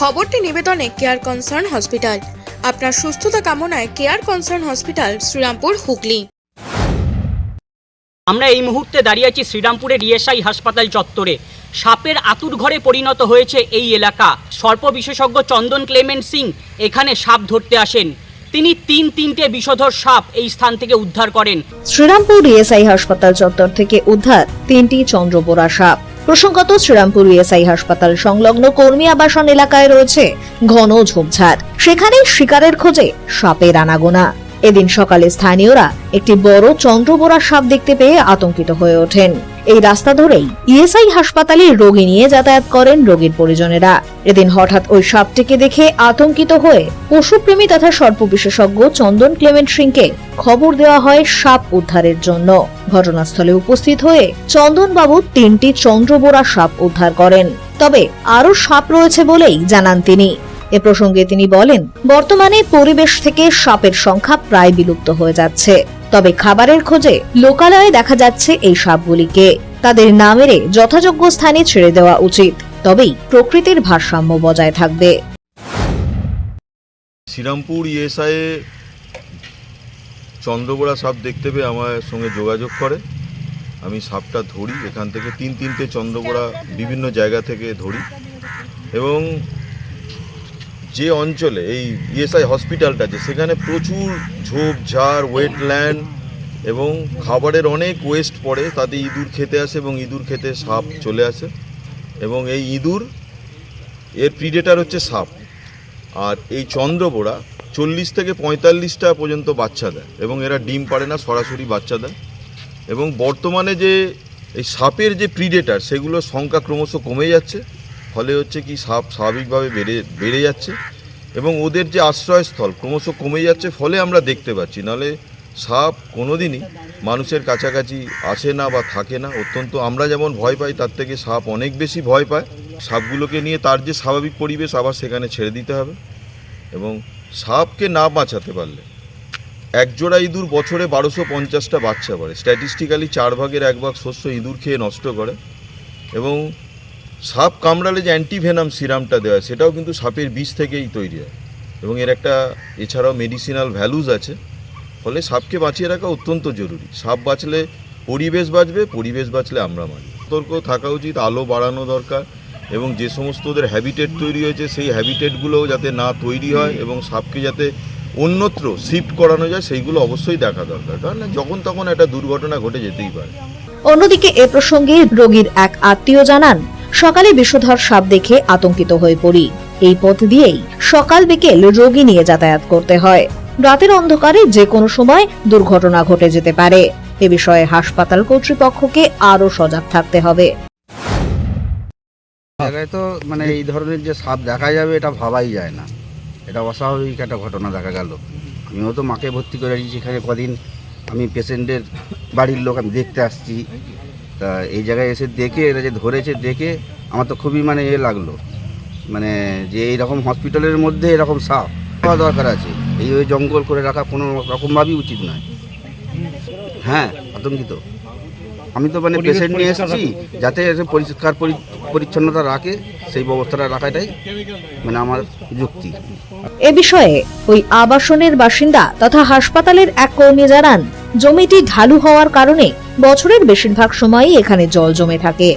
খবরটি নিবেদনে care concern hospital আপনার সুস্থতা কামনায় care concern hospital Serampore Hooghly. আমরা এই মুহূর্তে দাঁড়িয়ে আছি শ্রীরামপুরের ইএসআই হাসপাতাল চত্বরে। সাপের আতুর ঘরে পরিণত হয়েছে এই এলাকা। সর্প বিশেষজ্ঞ চন্দন ক্লেমেন্ট সিং এখানে সাপ ধরতে আসেন। তিনি তিন তিনটে বিষধর সাপ এই স্থান থেকে উদ্ধার করেন। শ্রীরামপুর ইএসআই হাসপাতাল চত্বর থেকে উদ্ধার তিনটি চন্দ্রবোরা সাপ। প্রসঙ্গত শ্রীরামপুর ইএসআই হাসপাতাল সংলগ্ন কর্মী আবাসন এলাকায় রয়েছে ঘন ঝোপঝাড়। সেখানে শিকারের খোঁজে সাপের আনাগোনা। এদিন সকালে স্থানীয়রা একটি বড় চন্দ্রবোরা সাপ দেখতে পেয়ে আতঙ্কিত হয়ে ওঠেন। এই রাস্তা ধরেই ইএসআই হাসপাতালে রোগী নিয়ে যাতায়াত করেন রোগীর পরিজনেরা। এদিন হঠাৎ ওই সাপটিকে দেখে আতঙ্কিত হয়ে পশুপ্রেমী তথা সর্প বিশেষজ্ঞ চন্দন ক্লেমেন্ট সিংকে খবর দেওয়া হয় সাপ উদ্ধারের জন্য। ঘটনাস্থলে উপস্থিত হয়ে চন্দনবাবু তিনটি চন্দ্রবোরা সাপ উদ্ধার করেন। তবে আরও সাপ রয়েছে বলেই জানান তিনি। এ প্রসঙ্গে তিনি বলেন, বর্তমানে পরিবেশ থেকে সাপের সংখ্যা প্রায় বিলুপ্ত হয়ে যাচ্ছে। তবে খাবারের খোঁজে লোকালয়ে দেখা যাচ্ছে এই সাপগুলিকে। তাদের না মেরে যথাযোগ্য স্থানে ছেড়ে দেওয়া উচিত, তবেই প্রকৃতির ভারসাম্য বজায় থাকবে। শ্রীরামপুর ইএসআইয়ে চন্দ্রবোড়া সাপ দেখতে পেয়ে আমার সঙ্গে যোগাযোগ করে। আমি সাপটা ধরি, এখান থেকে তিন তিনটে চন্দ্রবোড়া বিভিন্ন জায়গা থেকে ধরি। এবং যে অঞ্চলে এই ইএসআই হসপিটালটা আছে, সেখানে প্রচুর ঝোপঝাড় ওয়েটল্যান্ড এবং খাবারের অনেক ওয়েস্ট পড়ে, তাতে ইঁদুর খেতে আসে এবং ইঁদুর খেতে সাপ চলে আসে এবং এই ইঁদুর, এর প্রিডেটার হচ্ছে সাপ। আর এই চন্দ্রবোড়া চল্লিশ থেকে পঁয়তাল্লিশটা পর্যন্ত বাচ্চা দেয় এবং এরা ডিম পারে না, সরাসরি বাচ্চা দেয় এবং বর্তমানে যে এই সাপের যে প্রিডেটার সেগুলোর সংখ্যা ক্রমশ কমে যাচ্ছে। ফলে হচ্ছে কি সাপ স্বাভাবিকভাবে বেড়ে বেড়ে যাচ্ছে এবং ওদের যে আশ্রয়স্থল ক্রমশ কমে যাচ্ছে, ফলে আমরা দেখতে পাচ্ছি। নাহলে সাপ কোনোদিনই মানুষের কাছাকাছি আসে না বা থাকে না। অত্যন্ত আমরা যেমন ভয় পাই, তার থেকে সাপ অনেক বেশি ভয় পায়। সাপগুলোকে নিয়ে তার যে স্বাভাবিক পরিবেশ আবার সেখানে ছেড়ে দিতে হবে এবং সাপকে না বাঁচাতে পারলে একজোড়া ইঁদুর বছরে বারোশো পঞ্চাশটা বাচ্চা পারে। স্ট্যাটিস্টিক্যালি চার ভাগের এক ভাগ শস্য ইঁদুর খেয়ে নষ্ট করে এবং সাপ কামড়ালে যে অ্যান্টিভেনাম সিরামটা দেওয়া হয়, সেটাও কিন্তু সাপের বিষ থেকেই তৈরি হয়। এবং এর একটা এছাড়াও মেডিসিনাল ভ্যালুজ আছে। ফলে সাপকে বাঁচিয়ে রাখা অত্যন্ত জরুরি। সাপ বাঁচলে পরিবেশ বাঁচবে, পরিবেশ বাঁচলে আমরা বাঁচব সতর্ক থাকা উচিত, আলো বাড়ানো দরকার এবং যে সমস্ত ওদের হ্যাবিটেট তৈরি হয়েছে, সেই হ্যাবিটেটগুলোও যাতে না তৈরি হয় এবং সাপকে যাতে অন্যত্র শিফট করানো যায়, সেইগুলো অবশ্যই দেখা দরকার। কারণ যখন তখন একটা দুর্ঘটনা ঘটে যেতেই পারে। অন্যদিকে এ প্রসঙ্গে রোগীর এক আত্মীয় জানান সকালে বিষধর সাপ দেখে আতঙ্কিত হয়ে পড়ি। এই পথ দিয়েই সকাল বিকেল রোগী নিয়ে যাতায়াত করতে হয়। রাতের অন্ধকারে যে কোনো সময় দুর্ঘটনা ঘটে যেতে পারে। এ বিষয়ে হাসপাতাল কর্তৃপক্ষকে আরও সজাগ থাকতে হবে। জায়গায় তো মানে এই ধরনের যে সাপ দেখা যাবে, এটা ভাবাই যায় না। এটা অস্বাভাবিক একটা ঘটনা দেখা গেল। আমিও তো মাকে ভর্তি করে দিয়েছি এখানে কদিন আমি পেশেন্টের বাড়ির লোক আমি দেখতে আসছি। তা এই জায়গায় এসে দেখে এরা যে ধরেছে দেখে আমার তো খুবই মানে এ লাগল। মানে যে এইরকম হসপিটালের মধ্যে এরকম সাপ হওয়া দরকার আছে। এই ওই জঙ্গল করে রাখা কোনো রকমভাবেই উচিত নয়। হ্যাঁ আতঙ্কিত। আমি তো মানে পেশেন্ট নিয়ে এসেছি যাতে এসে পরিষ্কার পরি- পরিচ্ছন্নতা রাখে সেই ব্যবস্থাটা রাখাটাই মানে আমার যুক্তি। এ বিষয়ে ওই আবাসনের বাসিন্দা তথা হাসপাতালের এক কর্মী জানান জমিটি ঢালু হওয়ার কারণে বছরের বেশিরভাগ সময়ই এখানে জল জমে থাকে।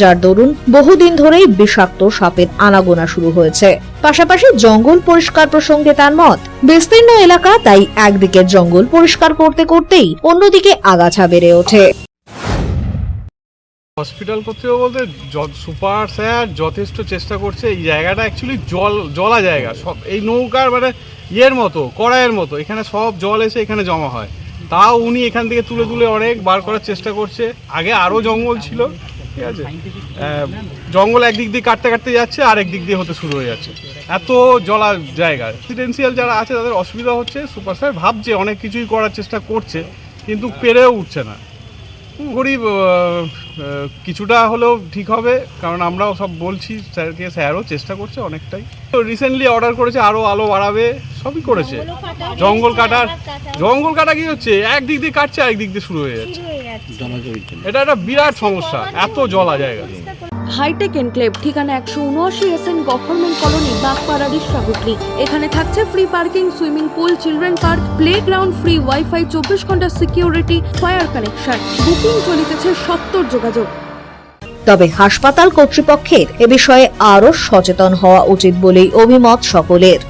যার দরুন বহুদিন ধরেই বিষাক্ত সাপের আনাগোনা শুরু হয়েছে। পাশাপাশি জঙ্গল পরিষ্কার প্রসঙ্গে তার মত, বিস্তীর্ণ এলাকা তাই একদিকে জঙ্গল পরিষ্কার করতে করতেই অন্যদিকে আগাছা বেড়ে ওঠে। হসপিটাল কর্তৃপক্ষ বলতে সুপার স্যার যথেষ্ট চেষ্টা করছে। এই জায়গাটা অ্যাকচুয়ালি জল, জলা জায়গা। সব এই নৌকার মানে ইয়ের মতো, কড়াইয়ের মতো। এখানে সব জল এসে এখানে জমা হয়। তাও উনি এখান থেকে তুলে তুলে অনেক বার করার চেষ্টা করছে। আগে আরও জঙ্গল ছিল, ঠিক আছে? জঙ্গল একদিক দিয়ে কাটতে কাটতে যাচ্ছে, আর একদিক দিয়ে হতে শুরু হয়ে যাচ্ছে। এত জলা জায়গা। রেসিডেন্সিয়াল যারা আছে, তাদের অসুবিধা হচ্ছে সুপার স্যার ভাবছে অনেক কিছুই করার চেষ্টা করছে, কিন্তু পেরেও উঠছে না। আহ, কিছুটা হলেও ঠিক হবে কারণ আমরাও সব বলছি স্যারকে স্যারও চেষ্টা করছে অনেকটাই। তো রিসেন্টলি অর্ডার করেছে আরও আলো বাড়াবে সবই করেছে। জঙ্গল কাটার জঙ্গল কাটা কি হচ্ছে? একদিক দিয়ে কাটছে একদিক দিক দিয়ে শুরু হয়ে যাচ্ছে। এটা একটা বিরাট সমস্যা এত জলা জায়গা। হাইটেক এনক্লেভ ঠিকানা একশো উনআশি এস এন গভর্নমেন্ট কলোনি বাগপাড়ারি সাগুটলি এখানে থাকছে free parking swimming pool children park playground free wifi চব্বিশ ঘণ্টা সিকিউরিটি ফায়ার কানেকশন বুকিং চলিতেছে সত্তর যোগাযোগ। তবে হাসপাতাল কর্তৃপক্ষের এ বিষয়ে আরও সচেতন হওয়া উচিত বলেই অভিমত সকলের।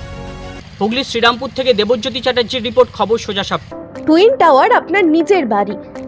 হুগলি শ্রীরামপুর থেকে দেবজ্যোতি চ্যাটার্জির রিপোর্ট খবর সোজা সাপ। টুইন টাওয়ার আপনার নিজের বাড়ি।